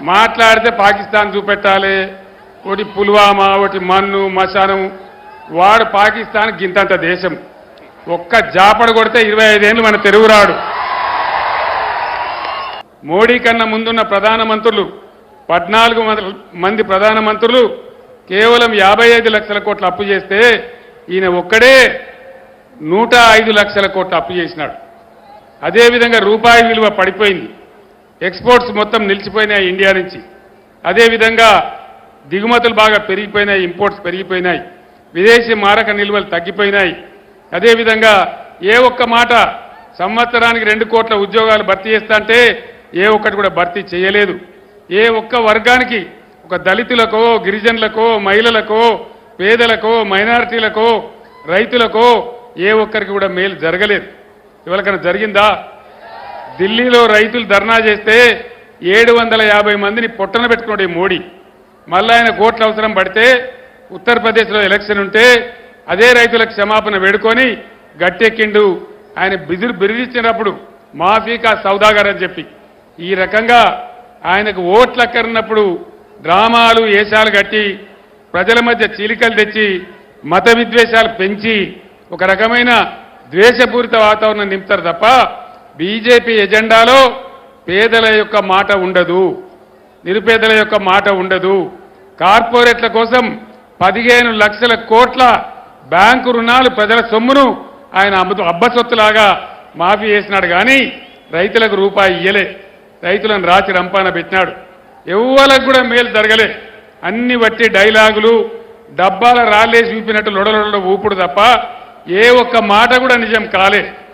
మాట్లాడితే పాకిస్తాన్ చూపెట్టాలి. ఒకటి పుల్వామా ఒకటి మన్ను మశానం వాడు పాకిస్తాన్ గింతంత దేశం. ఒక్క జాపడ కొడితే ఇరవై ఐదేళ్ళు మన తెలుగురాడు మోడీ కన్నా ముందున్న ప్రధానమంత్రులు పద్నాలుగు మంది ప్రధానమంత్రులు కేవలం యాభై ఐదు లక్షల కోట్ల అప్పు చేస్తే ఈయన ఒక్కడే నూట ఐదు లక్షల కోట్ల అప్పు చేసినాడు. అదేవిధంగా రూపాయి విలువ పడిపోయింది. ఎక్స్పోర్ట్స్ మొత్తం నిలిచిపోయినాయి ఇండియా నుంచి. అదేవిధంగా దిగుమతులు బాగా పెరిగిపోయినాయి ఇంపోర్ట్స్ పెరిగిపోయినాయి విదేశీ మారక నిల్వలు తగ్గిపోయినాయి. అదేవిధంగా ఏ ఒక్క మాట సంవత్సరానికి రెండు కోట్ల ఉద్యోగాలు భర్తీ చేస్తాంటే ఏ ఒక్కటి కూడా భర్తీ చేయలేదు. ఏ ఒక్క వర్గానికి ఒక దళితులకో గిరిజనులకో మహిళలకో పేదలకో మైనారిటీలకో రైతులకో ఏ ఒక్కరికి కూడా మేలు జరగలేదు. ఎవరికైనా జరిగిందా? ఢిల్లీలో రైతులు ధర్నా చేస్తే ఏడు వందల యాభై మందిని పొట్టన పెట్టుకున్నాడు ఈ మోడీ. మళ్ళా ఆయన కోట్ల అవసరం పడితే ఉత్తరప్రదేశ్లో ఎలక్షన్ ఉంటే అదే రైతులకు క్షమాపణ వేడుకొని గట్టెక్కిండు. ఆయన బిదురు బిరిదిచ్చినప్పుడు మాఫీకా సౌదాగర్ అని చెప్పి. ఈ రకంగా ఆయనకు ఓట్లు అక్కరినప్పుడు డ్రామాలు వేషాలు కట్టి ప్రజల మధ్య చీలికలు తెచ్చి మత విద్వేషాలు పెంచి ఒక రకమైన ద్వేషపూరిత వాతావరణం నింపుతారు తప్ప బీజేపీ ఎజెండాలో పేదల యొక్క మాట ఉండదు నిరుపేదల యొక్క మాట ఉండదు. కార్పొరేట్ల కోసం పదిహేను లక్షల కోట్ల బ్యాంకు రుణాలు ప్రజల సొమ్మును ఆయన అబ్బ అబ్బసొత్తులాగా మాఫీ చేసినాడు కానీ రైతులకు రూపాయి ఇయ్యలే. రైతులను రాచి రంపాన పెట్టినాడు. ఎవ్వలకు కూడా మేలు జరగలే. అన్ని బట్టి డైలాగులు డబ్బాల రాళ్ళేసి చూపినట్టు లొడలొడలో ఊపుడు తప్ప ఏ ఒక్క మాట కూడా నిజం కాలే.